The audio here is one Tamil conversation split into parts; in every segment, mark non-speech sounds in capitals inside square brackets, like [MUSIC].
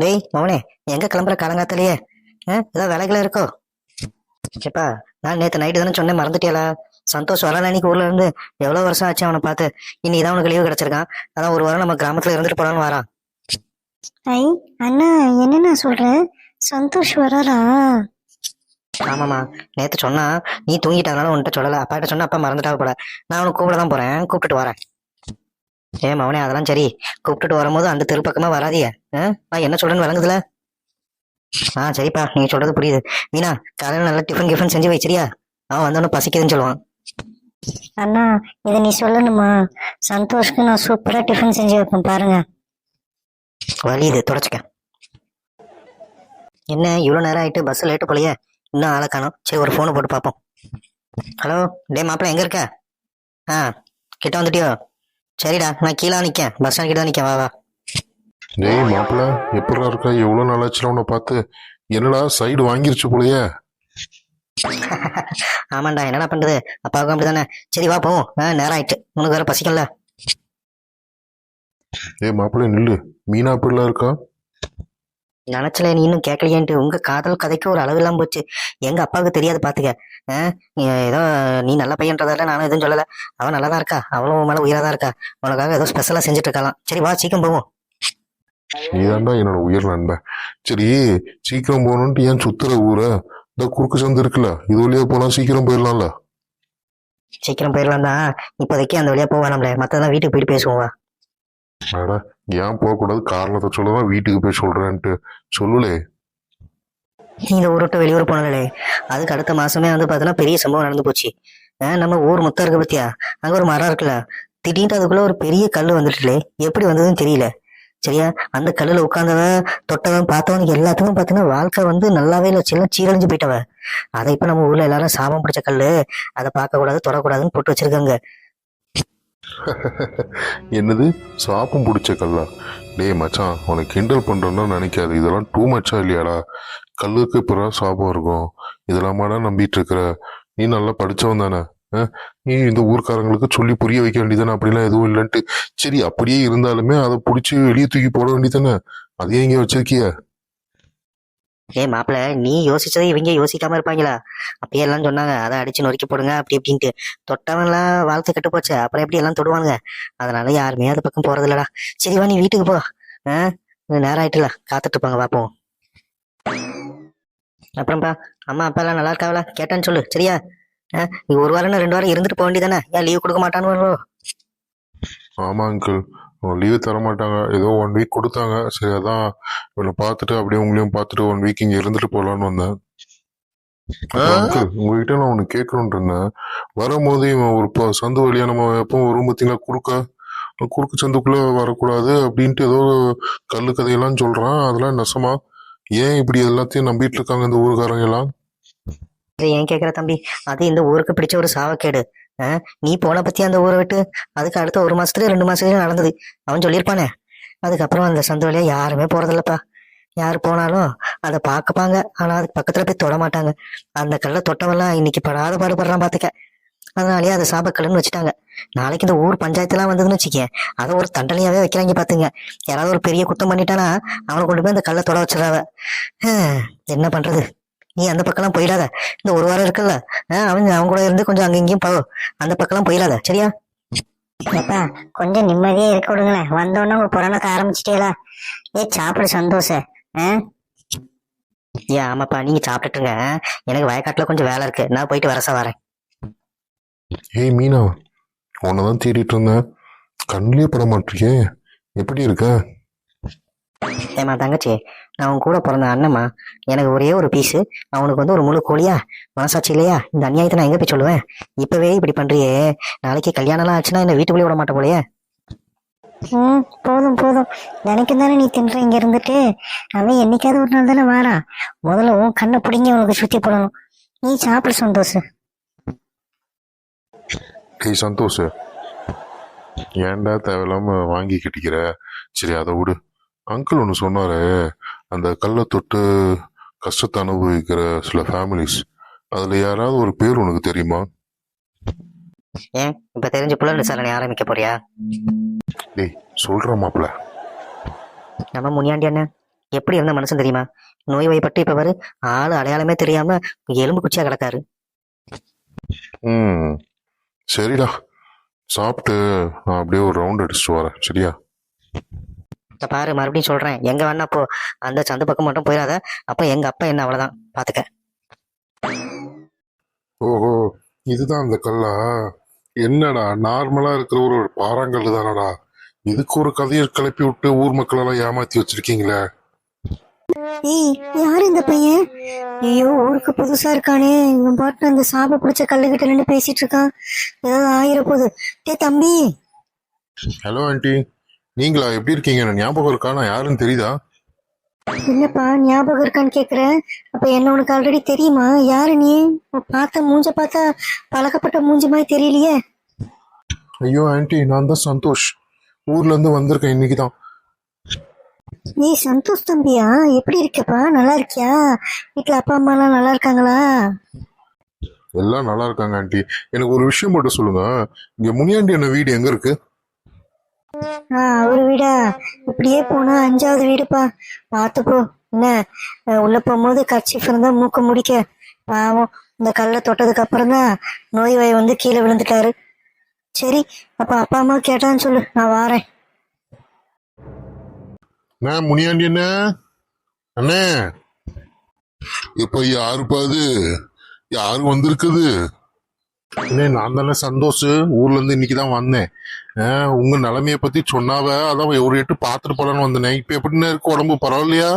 டேய் மவனே எங்க கிளம்புற காலங்காத்தாலேயே? ஏதாவது வேலைகளா இருக்கோ? ஏப்பா நான் நேத்து நைட்டு தானே சொன்னேன் மறந்துட்டியாளா சந்தோஷ் வரல அன்னைக்கு ஊர்ல இருந்து எவ்வளவு வருஷம் ஆச்சு அவனை பார்த்து. இன்னைக்கு தான் உனக்கு லீவு கிடைச்சிருக்கான். அதான் ஒரு வாரம் நம்ம கிராமத்துல இருந்துட்டு போலான்னு வரான். ஐ அண்ணா என்னண்ணா சொல்ற? சந்தோஷ் வராரா? ஆமாமா நேத்து சொன்னா நீ தூங்கிட்டதுனால உன்கிட்ட சொல்லல. அப்பா கிட்ட சொன்னா அப்பா மறந்துட்டா போல. நான் அவனுக்கு கூப்பிட தான் போறேன் கூப்பிட்டுட்டு வரேன். ஏ மவனே அதெல்லாம் சரி. கூப்பிட்டுட்டு வரும்போது அந்த தெரு பக்கமா வராதியே? நான் என்ன சொல்றேன்னு விளங்குதுல? ஆ சரிப்பா நீங்க சொல்றது புரியுது. மீனா காலையில நல்லா டிஃபன் கிஃபன் செஞ்சு வச்சிரியா அவன் வந்தோன்னு பசிக்குதுன்னு சொல்லுவான். அண்ணா இதை நீ சொல்லணுமா? சந்தோஷ்க்கு நான் சூப்பரா டிஃபன் செஞ்சு வைப்பேன் பாருங்க. வலியுது தொடச்சுக்க. என்ன இவ்வளோ நேரம் ஆயிட்டு பஸ் லேட்டு போலையே? இன்னும் ஆளை காணோம். சரி ஒரு ஃபோனை போட்டு பார்ப்போம். ஹலோ டே மாப்பிள்ள எங்க இருக்க? ஆ கிட்ட வந்துட்டியோ? சரிடா நான் கீழே நிற்கேன் பஸ் ஸ்டாண்ட் கிட்ட நிற்கேன் வா வா. டேய் மாப்பிள்ள எப்படா இருக்க? எவ்வளவு நாள் ஆச்சுல உன்னை பார்த்து? என்னடா சைடு வாங்கிருச்சு போலயே. [LAUGHS] ஆமாண்டா என்னடா பண்றது? அப்பாவுக்கும் அப்படிதானே. சரி வா போவோம். ஆ நேரம் ஆயிட்டு. உனக்கு வேற பசிக்கல ஏய் மாப்பிள்ள நில்லு. மீனா அப்படிலாம் இருக்கா? நினைச்சல நீ இன்னும் கேட்கலையேன்ட்டு உங்க காதல் கதைக்கு ஒரு அளவு இல்லாம போச்சு. எங்க அப்பாவுக்கு தெரியாது பாத்துக்க. ஆ, ஏதோ நீ நல்ல பையன்றதால நானும் எதுவும் சொல்லல. அவன் நல்லா தான் இருக்கா? அவளும் மேல உயிரா தான் இருக்கா? உனக்காக ஏதோ ஸ்பெஷலா செஞ்சுட்டு இருக்கலாம் சரி வா சீக்கிரம் போவோம். நீதான்டா என்னோட உயிர் நண்பன் சரி சீக்கிரம் போகணுன்ட்டு ஏன் சுத்துற ஊரை? இந்த குறுக்கு சந்து இருக்குல்ல இது வழியா போனா சீக்கிரம் போயிடலாம்ல. சீக்கிரம் போயிடலாம் தான் இப்போதைக்கு அந்த வழியா போவா நம்மள மத்ததான் வீட்டுக்கு போயிட்டு பேசுவோம் ஏன் போகக்கூடாது? காரணத்தை சொல்லதான் வீட்டுக்கு போய் சொல்றேன்ட்டு. சொல்லுலே. நீங்க இந்த ஊரை வெளியூர் போனாலே அதுக்கு அடுத்த மாசமே வந்து பார்த்தோன்னா பெரிய சம்பவம் நடந்து போச்சு. நம்ம ஊர் முத்தம் இருக்கு பத்தியா? அங்க ஒரு மரம் இருக்குல்ல திடீர்னு அதுக்குள்ள ஒரு பெரிய கல் வந்துட்டுலே எப்படி வந்ததுன்னு தெரியல. சரியா? அந்த கல்லுல உட்கார்ந்தவன் தொட்டவன் பார்த்தவனுக்கு எல்லாத்துக்கும் பார்த்தீங்கன்னா வாழ்க்கை வந்து நல்லாவே இல்லை. சின்ன சீரழிஞ்சு போயிட்டவ அதை இப்போ நம்ம ஊர்ல எல்லாரும் சாபம் பிடிச்ச கல்லு அதை பார்க்கக்கூடாது தொடக்கூடாதுன்னு போட்டு வச்சிருக்காங்க. [LAUGHS] என்னது? சாப்பும் பிடிச்ச கல்லா? டேய் மச்சான் உனக்கு கிண்டல் பண்ணுறோன்னா நினைக்காது. இதெல்லாம் டூ மச்சா இல்லையாடா? கல்லுக்கு பிறகு சாபம் இருக்கும். இதெல்லாமாடா நம்பிட்டு இருக்கிற நீ நல்லா படிச்சவன் தானே நீ இந்த ஊர்க்காரங்களுக்கு சொல்லி புரிய வைக்க வேண்டியதானே அப்படிலாம் எதுவும் இல்லைன்ட்டு. சரி அப்படியே இருந்தாலுமே அதை பிடிச்சி வெளியே தூக்கி போட வேண்டியதானே அதையே இங்கே வச்சிருக்கிய. ஏ மாப்பிள்ள நீ யோசிச்சதை இவங்க யோசிக்காம இருப்பாங்களா? அப்பயே எல்லாம் சொன்னாங்க அதை அடிச்சு நொறுக்கி போடுங்க அப்படி இப்படின்ட்டு. தொட்டவன்லாம் வாழ்க்கை கெட்டு போச்சு. அப்புறம் எப்படி எல்லாம் தொடுவாங்க அதனால யாருமே அது பக்கம் போறது இல்லடா சரி வா நீ வீட்டுக்கு போ. ஆ? நேரம் ஆயிட்டுல. காத்துட்டு இருப்பாங்க பாப்போம். அப்புறம்ப்பா அம்மா அப்பா எல்லாம் நல்லா இருக்காவல கேட்டான்னு சொல்லு. சரியா? ஆ, நீ ஒரு வாரம் ரெண்டு வாரம் இருந்துட்டு போக வேண்டியதானே ஏன் லீவ் கொடுக்க மாட்டான்னு ஆமா அங்கிள் லீவு தர மாட்டாங்க ஏதோ ஒன் வீக் கொடுத்தாங்க. சரி அதான். இவனை பார்த்துட்டு அப்படியே உங்களையும் பார்த்துட்டு ஒன் வீக் இங்க இருந்துட்டு போலான்னு வந்தேன். உங்ககிட்ட நான் ஒண்ணு கேட்கணும்னு இருந்தேன். வரும்போது இவன் ஒரு சந்து வழியா நம்ம எப்போ வரும் பார்த்தீங்களா குறுக்க? குறுக்கு சந்துக்குள்ள வரக்கூடாது அப்படின்ட்டு ஏதோ கல்லு கதையெல்லாம் சொல்றான். அதெல்லாம் நெசமா ஏன் இப்படி எல்லாத்தையும் நம்பிட்டு இருக்காங்க இந்த ஊருக்காரங்க எல்லாம்? ஏன் கேக்குற தம்பி? அது இந்த ஊருக்கு பிடிச்ச ஒரு சாவக்கேடு. நீ போன பத்தி அந்த ஊரை விட்டு அதுக்கு அடுத்த ஒரு மாசத்துல ரெண்டு மாசத்துலயும் நடந்தது. அவன் சொல்லியிருப்பானே. அதுக்கப்புறம் அந்த சந்து வழியா யாருமே போறதில்லப்பா. யார் போனாலும் அதை பார்க்கப்பாங்க. ஆனா அதுக்கு பக்கத்துல போய் தொட மாட்டாங்க. அந்த கல்லை தொட்டவெல்லாம் இன்னைக்கு படாத பாடுபடுறான் பாத்துக்க. அதனாலயே அதை சாபக்கல்லுன்னு வச்சுட்டாங்க. நாளைக்கு இந்த ஊர் பஞ்சாயத்துலாம் வந்ததுன்னு வச்சுக்கேன். அதை ஒரு தண்டனையாவே வைக்கிறாங்க பாத்துங்க. யாராவது ஒரு பெரிய குத்தம் பண்ணிட்டானா அவனை கொண்டு போய் அந்த கல்லை தொட வச்சிடறாவ. என்ன பண்றது? நீ அந்த பக்கம்லாம் போயிடாத. இந்த ஒரு வாரம் இருக்குல்ல. அவன் அவன் கூட இருந்து கொஞ்சம் அங்க இங்கேயும் போ அந்த பக்கம்லாம் போயிடாத. சரியா? ஏப்பா கொஞ்சம் நிம்மதியா இருக்க விடுங்களேன். வந்தோடனே உங்க புறணக்க ஆரம்பிச்சிட்டேலா. ஏ சாப்பிடு சந்தோஷ. ஆ? ஏன் ஆமாப்பா நீங்க சாப்பிட்டுட்டுங்க எனக்கு வயக்காட்டுல கொஞ்சம் வேலை இருக்கு. நான் போயிட்டு வரசா வரேன் ஏய் மீனா உன்னதான் தேடிட்டு இருந்தேன். கண்ணிலே பட மாட்டிருக்கே எப்படி இருக்க? ஏமா தங்கச்சி நான் உன் கூட பிறந்த அண்ணம்மா. எனக்கு ஒரே ஒரு பீஸு அவனுக்கு வந்து ஒரு முழு கோழியா மனசாட்சி இல்லையா? இந்த அநியாயத்தை நான் எங்க போய் சொல்லுவேன்? இப்பவே இப்படி பண்றியே. நாளைக்கு கல்யாணம்லாம் ஆச்சுன்னா என்ன வீட்டுக்குள்ளே விட மாட்டேன் போலயே. ம் போதும் போதும். நினைக்கும் தானே நீ தின்ற இங்க இருந்துட்டு. அவன் என்னைக்காவது ஒரு நாள் தானே வாரான் முதல்ல உன் கண்ணை பிடிங்கி அவனுக்கு சுத்தி போடணும். நீ சாப்பிடு சந்தோஷ். டேய் சந்தோஷ். ஏன்டா தேவையில்லாம வாங்கி கட்டிக்கிற? சரி அதை விடு. அங்கிள் ஒன்று சொன்னாரு அந்த கல்லை தொட்டு கஷ்டத்தை அனுபவிக்கிற சில ஃபேமிலிஸ் அதுல யாராவது ஒரு பேர் உனக்கு தெரியுமா? ஏன்? இப்ப தெரிஞ்ச புலன் விசாரணை ஆரம்பிக்க போறியா? டேய் சொல்ற மாப்ள நம்ம முனியாண்டி அண்ணன் எப்படி இருந்த மனுஷன் தெரியுமா? நோய் வாய்ப்பட்டு இப்ப பாரு ஆளு அடையாளமே தெரியாம எலும்பு குச்சியா கிடக்காரு. ம். சரிடா. சாப்பிட்டு நான் அப்படியே ஒரு ரவுண்ட் அடிச்சுட்டு வரேன். சரியா? இத பாரு மறுபடியும் சொல்றேன். எங்க வேணா போ. அந்த சந்து பக்கம் மட்டும் போயிடாத. அப்ப எங்க அப்பா என்ன அவ்வளவுதான். பாத்துக்க. ஓஹோ இதுதான் அந்த கல்லா? என்னடா நார்மலா இருக்கிற ஒரு பாறாங்கல் தானடா? இதுக்கு ஒரு கதையை கிளப்பி விட்டு ஊர் மக்கள் எல்லாம் ஏமாத்தி வச்சிருக்கீங்களே? ஏய் யாரு இந்த பையன்? ஐயோ ஊருக்கு புதுசா இருக்கானே. இவன் பாட்டு அந்த சாப பிடிச்ச கல்லுகிட்ட நின்று பேசிட்டு இருக்கான். ஏதாவது ஆயிர போகுது டே தம்பி. Hello aunty. நீங்களா? எப்படி இருக்கீங்க? ஞாபகம் இருக்கா? நான் யாருன்னு தெரியுதா? என்னப்பா ஞாபகம் இருக்கான்னு கேக்குறேன். அப்ப என்ன உனக்கு ஆல்ரெடி தெரியுமா? யாரு நீ? பார்த்த மூஞ்ச பார்த்தா பழக்கப்பட்ட மூஞ்சி மாதிரி தெரியலையே. ஐயோ ஆண்டி நான் தான் சந்தோஷ். ஊர்ல இருந்து வந்திருக்கேன் இன்னைக்கு தான். நீ சந்தோஷ் தம்பியா? எப்படி இருக்கப்பா? நல்லா இருக்கியா? வீட்டுல அப்பா அம்மா எல்லாம் நல்லா இருக்காங்களா? எல்லாம் நல்லா இருக்காங்க ஆண்டி. எனக்கு ஒரு விஷயம் மட்டும் சொல்லுங்க. இங்க முனியாண்டி என்ன வீடு எங்க இருக்கு? ஆ ஒரு வீடா? இப்படியே போனா அஞ்சாவது வீடுப்பா. பார்த்து போ. என்ன? உள்ள போகும்போது கர்ச்சிஃப் இருந்தா மூக்க முடிக்க. பாவம் இந்த கல்லை தொட்டதுக்கு அப்புறம் தான் நோய் வாய் வந்து கீழே விழுந்துட்டாரு. சரி அப்ப அப்பா அம்மா கேட்டான்னு சொல்லு. நான் வாரேன். நான் முனியாண்டி என்ன அண்ணே. இப்ப யாருப்பா அது? யாரு வந்திருக்குது? அண்ணே நான் தானே சந்தோஷ். ஊர்ல இருந்து இன்னைக்கு தான் வந்தேன். ஆஹ், உங்க நிலைமைய பத்தி சொன்னாவ அதான் ஒரு எட்டு பாத்துட்டு போலான்னு வந்தேன். இப்ப எப்படின்னு இருக்கு உடம்பு? பரவாயில்லையா?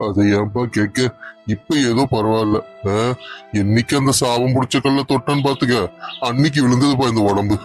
அது ஏன்பா கேட்க இப்ப ஏதோ பரவாயில்ல. ஆஹ், என்னைக்கு அந்த சாபம் பிடிச்ச கல்ல தொட்டன்னு பாத்துக்க அன்னைக்கு விழுந்ததுப்பா இந்த உடம்பு.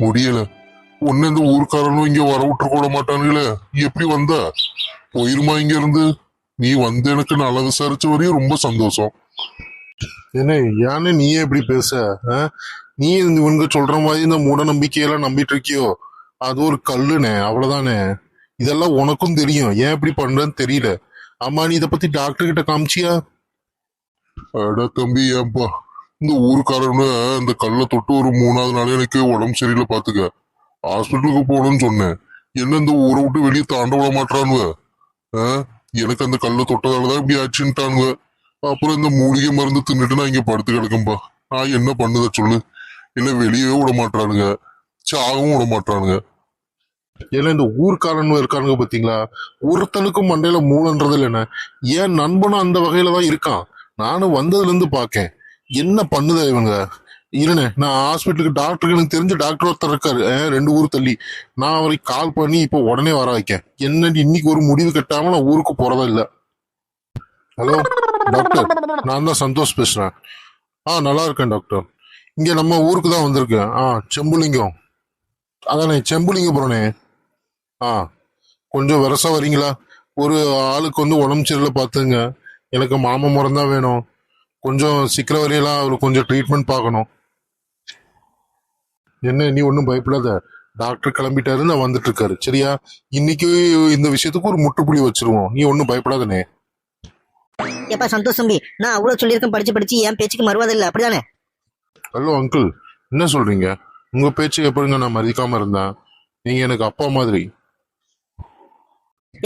முடியல. ஒன்னு இந்த ஊருக்காரனும் இங்க வர விட்டு கூட மாட்டானுங்களே. எப்படி வந்த? போயிருமா இங்க இருந்து? நீ வந்து எனக்கு நல்லா விசாரிச்ச வரையும் ரொம்ப சந்தோஷம். என்ன யானே நீயே எப்படி பேச நீ இந்த சொல்ற மாதிரி இந்த மூட நம்பிக்கையெல்லாம் நம்பிட்டு இருக்கியோ? அது ஒரு கல்லுனே அவ்வளவுதானே? இதெல்லாம் உனக்கும் தெரியும். ஏன் இப்படி பண்றன்னு தெரியல. ஆமா நீ இத பத்தி டாக்டர் கிட்ட காமிச்சியா? அட தம்பி ஏன்பா? இந்த ஊருக்காரனு இந்த கல்லை தொட்டு ஒரு மூணாவது நாள் எனக்கு உடம்பு சரியில்லை பாத்துக்க. ஹாஸ்பிட்டலுக்கு போகணும்னு சொன்னேன். என்ன இந்த ஊரை விட்டு வெளியே தாண்ட விட மாட்டானுவ எனக்கு அந்த கல்லை தொட்டதாலதான் இப்படி ஆச்சுன்ட்டானுவ. அப்புறம் இந்த மூலிகை மருந்து தின்னுட்டு நான் இங்க படுத்து கிடக்கும்பா. நான் என்ன பண்ணுத சொல்லு. என்ன வெளியவே விட மாட்டானுங்க சாகவும் விட மாட்டானுங்க ஏன்னா இந்த ஊர்க்காரன் இருக்கானுங்க பாத்தீங்களா? ஒருத்தனுக்கும் மண்டையில மூலன்றது இல்லைண்ணே ஏன் நண்பனும் அந்த வகையில தான் இருக்கான்? நானும் வந்ததுல இருந்து பாக்கேன். என்ன பண்ணுத இவங்க? இருண்ணே நான் ஹாஸ்பிட்டலுக்கு டாக்டருக்கு எனக்கு தெரிஞ்ச டாக்டர் ஒருத்தர் இருக்காரு. ரெண்டு ஊர் தள்ளி. நான் அவரை கால் பண்ணி இப்போ உடனே வர வைக்கேன். என்ன இன்னைக்கு ஒரு முடிவு கட்டாம நான் ஊருக்கு போறதா இல்லை. ஹலோ? டாக்டர் நான் தான் சந்தோஷ் பேசுறேன். ஆ நல்லா இருக்கேன் டாக்டர். இங்க நம்ம ஊருக்கு தான் வந்திருக்கேன். ஆ செம்புலிங்கம். அதானே செம்புலிங்கபுரனே ஆ கொஞ்சம் விரசா வரீங்களா? ஒரு ஆளுக்கு வந்து உடம்பு சரியில்லை பார்த்துங்க. எனக்கு மாம மரம் தான் வேணும். கொஞ்சம் சீக்கிரம் வரையெல்லாம் அவருக்கு கொஞ்சம் ட்ரீட்மெண்ட் பார்க்கணும். என்ன நீ ஒன்றும் பயப்படாத. டாக்டர் கிளம்பிட்டாரு நான் வந்துட்டு இருக்காரு. சரியா? இன்னைக்கு இந்த விஷயத்துக்கு ஒரு முற்றுப்புள்ளி வச்சிருவோம். நீ ஒன்றும் பயப்படாதனே. எப்பா சந்தோஷ் தம்பி? நான் அவ்வளவு சொல்லியிருக்கேன் படிச்சு படிச்சு என் பேச்சுக்கு மறுவாது இல்லை அப்படிதானே? ஹலோ அங்கிள் என்ன சொல்றீங்க? உங்க பேச்சு எப்படிங்க நான் மதிக்காம இருந்தேன்? நீங்க எனக்கு அப்பா மாதிரி.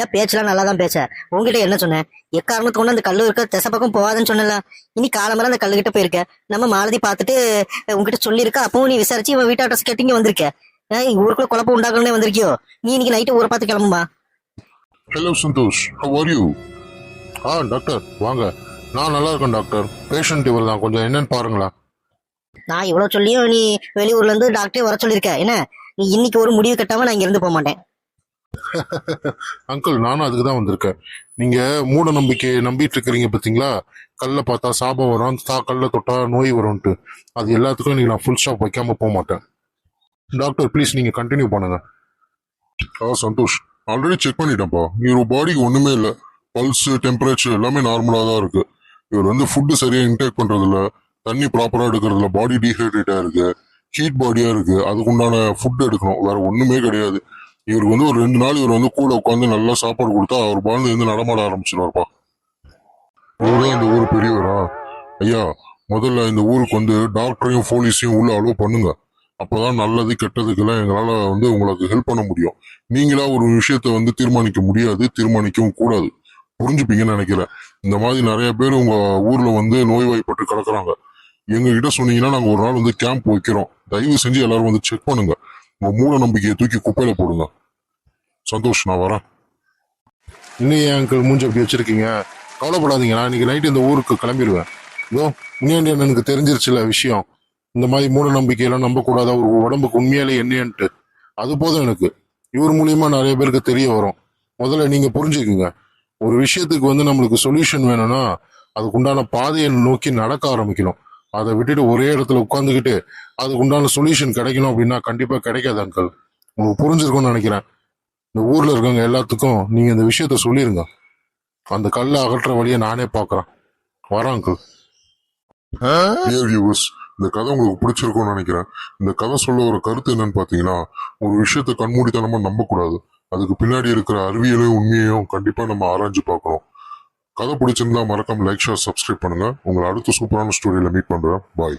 ஏன் பேச்செல்லாம் நல்லா தான் பேச உங்ககிட்ட என்ன சொன்னேன்? எக்காரணத்துக்கு கொண்டு அந்த கல்லு இருக்க திசை பக்கம் போகாதுன்னு சொன்னல இனி காலம்பரம் அந்த கல்லுகிட்ட போயிருக்க. நம்ம மாலதி பார்த்துட்டு உங்ககிட்ட சொல்லியிருக்க. அப்பவும் நீ விசாரிச்சு இவன் வீட்டு அட்ரஸ் கேட்டு இங்க வந்திருக்க. ஊருக்குள்ள குழப்பம் உண்டாக்கணும்னே வந்திருக்கியோ? நீ இன்னைக்கு நைட்டு ஊரை பார்த்து கிளம்புமா? Hello Santhosh. How are you ah doctor வாங்க. நான் நல்லா இருக்கேன் டாக்டர் பேஷண்ட் இவர் தான் கொஞ்சம் என்னன்னு பாருங்களா நான் இவ்வளவு சொல்லியும் நீ வெளியூர்ல இருந்து டாக்டரே வர சொல்லியிருக்க. என்ன? நீ இன்னைக்கு ஒரு முடிவு கட்டாம நான் இங்க இருந்து போக மாட்டேன். [LAUGHS] அங்கிள் நானும் அதுக்கு தான் வந்திருக்கேன். நீங்க மூட நம்பிக்கை நம்பிட்டு இருக்கிறீங்க பாத்தீங்களா கல்லை பார்த்தா சாபம் வரும். தா கல்லை தொட்டா நோய் வரும்ட்டு அது எல்லாத்துக்கும் நீங்க நான் ஃபுல் ஸ்டாப் வைக்காம போக மாட்டேன். டாக்டர் ப்ளீஸ் நீங்க கண்டினியூ பண்ணுங்க. ஆ சந்தோஷ். ஆல்ரெடி செக் பண்ணிட்டேன்ப்பா. இவர் பாடிக்கு ஒண்ணுமே இல்லை. பல்ஸ் டெம்பரேச்சர் எல்லாமே நார்மலாக தான் இருக்கு. இவர் வந்து ஃபுட்டு சரியாக இன்டேக் பண்ணுறதில்ல தண்ணி ப்ராப்பராக எடுக்கிறதுல பாடி டீஹைட்ரேட்டாக இருக்கு. ஹீட் பாடியாக இருக்கு. அதுக்குண்டான ஃபுட் எடுக்கணும். வேற ஒன்றுமே கிடையாது. இவருக்கு வந்து ஒரு ரெண்டு நாள் இவர் வந்து கூட உட்காந்து நல்லா சாப்பாடு கொடுத்தா அவர் பாண்டு வந்து நடமாட ஆரம்பிச்சிருவார்ப்பா. இவர்தான் இந்த ஊர் பெரியவரா? ஐயா முதல்ல இந்த ஊருக்கு வந்து டாக்டரையும் போலீஸையும் உள்ள அலோவ் பண்ணுங்க. அப்போதான் நல்லது கெட்டதுக்கெல்லாம் எங்களால் வந்து உங்களுக்கு ஹெல்ப் பண்ண முடியும். நீங்களா ஒரு விஷயத்த வந்து தீர்மானிக்க முடியாது தீர்மானிக்கவும் கூடாது. புரிஞ்சுப்பீங்கன்னு நினைக்கிறேன். இந்த மாதிரி நிறைய பேர் உங்க ஊர்ல வந்து நோய்வாய்ப்பட்டு கிடக்குறாங்க. எங்க கிட்ட சொன்னீங்கன்னா நாங்க ஒரு நாள் வந்து கேம்ப் வைக்கிறோம். தயவு செஞ்சு எல்லாரும் வந்து செக் பண்ணுங்க. உங்க மூட நம்பிக்கையை தூக்கி குப்பையில போடுங்க. சந்தோஷ் நான் வரேன். இன்னும் ஏன் அங்கிள் மூஞ்சி அப்படி வச்சிருக்கீங்க? கவலைப்படாதீங்க. நான் இன்னைக்கு நைட் இந்த ஊருக்கு கிளம்பிடுவேன். இதோ முனியாண்டி அண்ணனுக்கு தெரிஞ்சிருச்சுல விஷயம். இந்த மாதிரி மூட நம்பிக்கையெல்லாம் நம்பக்கூடாத ஒரு உடம்புக்கு உண்மையாலே என்னன்ட்டு. அது போதும் எனக்கு. இவர் மூலியமா நிறைய பேருக்கு தெரிய வரும். முதல்ல நீங்க புரிஞ்சுக்குங்க. ஒரு விஷயத்துக்கு வந்து நம்மளுக்கு சொல்யூஷன் வேணும்னா அதுக்கு உண்டான பாதையை நோக்கி நடக்க ஆரம்பிக்கணும். அதை விட்டுட்டு ஒரே இடத்துல உட்காந்துக்கிட்டு அதுக்குண்டான சொல்யூஷன் கிடைக்கணும் அப்படின்னா கண்டிப்பா கிடைக்காது அங்கிள் உங்களுக்கு புரிஞ்சிருக்கும்னு நினைக்கிறேன். இந்த ஊர்ல இருக்கவங்க எல்லாத்துக்கும் நீங்க இந்த விஷயத்த சொல்லிருங்க. அந்த கல்லை அகற்ற வழியை நானே பார்க்குறேன். வரேன் அங்கிள் வியூவர்ஸ் இந்த கதை உங்களுக்கு பிடிச்சிருக்கும்னு நினைக்கிறேன். இந்த கதை சொல்ல ஒரு கருத்து என்னன்னு பார்த்தீங்கன்னா ஒரு விஷயத்தை கண்மூடித்தனமா நம்பக்கூடாது. அதுக்கு பின்னாடி இருக்கிற அறிவியலையும் உண்மையையும் கண்டிப்பா நம்ம ஆராய்ஞ்சு பார்க்கணும். கதை பிடிச்சிருந்தா மறக்காம லைக் ஷேர் சப்ஸ்கிரைப் பண்ணுங்க. உங்களை அடுத்த சூப்பரான ஸ்டோரியில மீட் பண்றேன். பாய்